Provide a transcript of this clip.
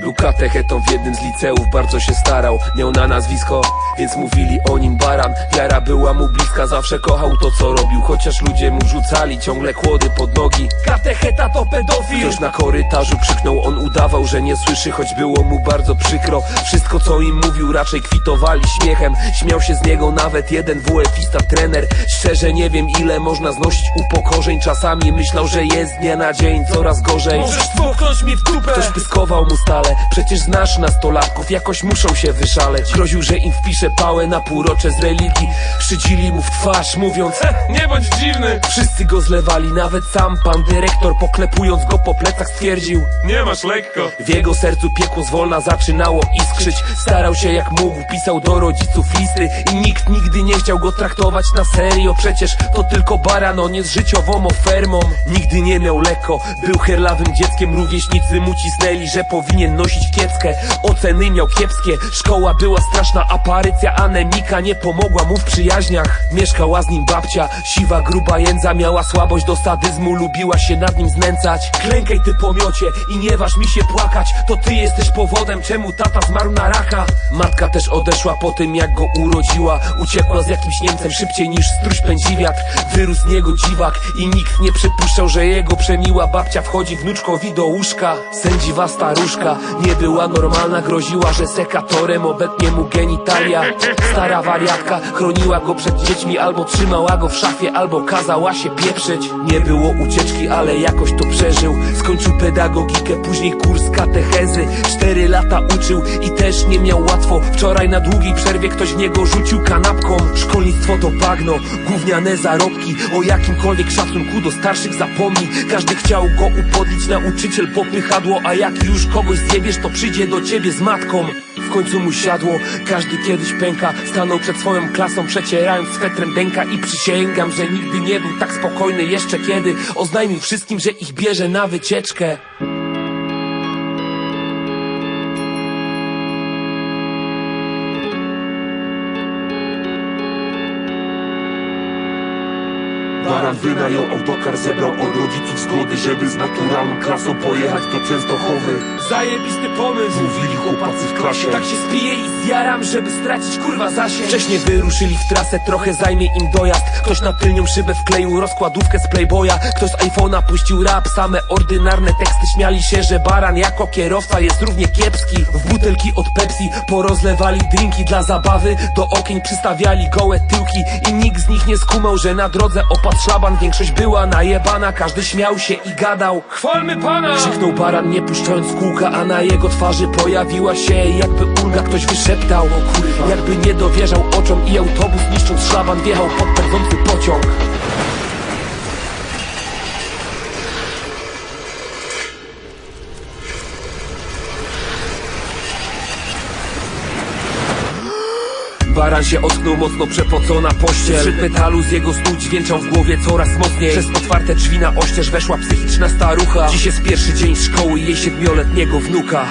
Był katechetą w jednym z liceów, bardzo się starał Miał na nazwisko, więc mówili o nim baran. Wiara była mu bliska, zawsze kochał to co robił Chociaż ludzie mu rzucali ciągle kłody pod nogi. Katecheta to pedofil! Ktoś na korytarzu krzyknął, on udawał, że nie słyszy Choć było mu bardzo przykro. Wszystko co im mówił raczej kwitowali śmiechem. Śmiał się z niego nawet jeden WF-ista trener. Szczerze nie wiem ile można znosić upokorzeń. Czasami myślał, że jest dnia na dzień coraz gorzej. Możesz tłuknąć mi w dupę! Ktoś pyskował mu stale Przecież znasz nastolatków, jakoś muszą się wyszaleć. Groził, że im wpisze pałę na półrocze z religii. Szydzili mu w twarz, mówiąc He, Nie bądź dziwny. Wszyscy go zlewali, nawet sam pan dyrektor Poklepując go po plecach stwierdził Nie masz lekko. W jego sercu piekło zwolna zaczynało iskrzyć. Starał się jak mógł, pisał do rodziców listy I nikt nigdy nie chciał go traktować na serio. Przecież to tylko baran, on jest życiową ofermą. Nigdy nie miał lekko, był herlawym dzieckiem Rówieśnicy mu cisnęli, że powinien nosić kieckę. Oceny miał kiepskie, szkoła była straszna Aparycja anemika nie pomogła mu w przyjaźniach. Mieszkała z nim babcia, siwa gruba jędza Miała słabość do sadyzmu, lubiła się nad nim znęcać. Klękaj ty pomiocie i nie waż mi się płakać To ty jesteś powodem, czemu tata zmarł na raka Matka też odeszła po tym jak go urodziła Uciekła z jakimś Niemcem szybciej niż struś pędzi wiatr. Wyrósł niego dziwak i nikt nie przypuszczał, że jego przemiła babcia wchodzi wnuczkowi do łóżka. Sędziwa staruszka nie była normalna Groziła, że sekatorem obetnie mu genitalia. Stara wariatka chroniła go przed dziećmi Albo trzymała go w szafie, albo kazała się pieprzyć. Nie było ucieczki, ale jakoś to przeżył. Skończył pedagogikę, później kurs katechezy. Cztery lata uczył i też nie miał łatwo. Wczoraj na długiej przerwie ktoś w niego rzucił kanapką. Szkolnictwo to bagno, gówniane zarobki. O jakimkolwiek szacunku do starszych zapomnij. Każdy chciał go upodlić, nauczyciel popychadło A jak już kogoś zjebiesz, to przyjdzie do ciebie z matką. W końcu mu siadło, każdy kiedyś pęka Stanął przed swoją klasą, przecierając swetrem dęka I przysięgam, że nigdy nie był tak spokojny jeszcze kiedy. Oznajmił wszystkim, że ich bierze na wycieczkę Baran wynajął autokar, zebrał od rodziców zgody Żeby z naturalną klasą pojechać do Częstochowy. Zajebisty pomysł. Mówili chłopacy w klasie. Tak się spiję i zjaram, żeby stracić kurwa zasięg. Wcześniej wyruszyli w trasę, trochę zajmie im dojazd. Ktoś na tylnią szybę wkleił rozkładówkę z Playboya. Ktoś z iPhone'a puścił rap, same ordynarne teksty Śmiali się, że baran jako kierowca jest równie kiepski. W butelki od Pepsi porozlewali drinki dla zabawy. Do okien przystawiali gołe tyłki I nikt z nich nie skumał, że na drodze opadł szlaban Większość była najebana, każdy śmiał się i gadał. Chwalmy pana! Krzyknął baran nie puszczając kółka, a na jego twarzy pojawiła się jakby ulga Ktoś wyszeptał, o kurwa, jakby nie dowierzał oczom I autobus niszcząc szlaban wjechał pod pędzący pociąg Baran się ocknął mocno przepocona pościel. Szczyt metalu z jego snu dźwięczał w głowie coraz mocniej. Przez otwarte drzwi na oścież weszła psychiczna starucha. Dziś jest pierwszy dzień szkoły jej siedmioletniego wnuka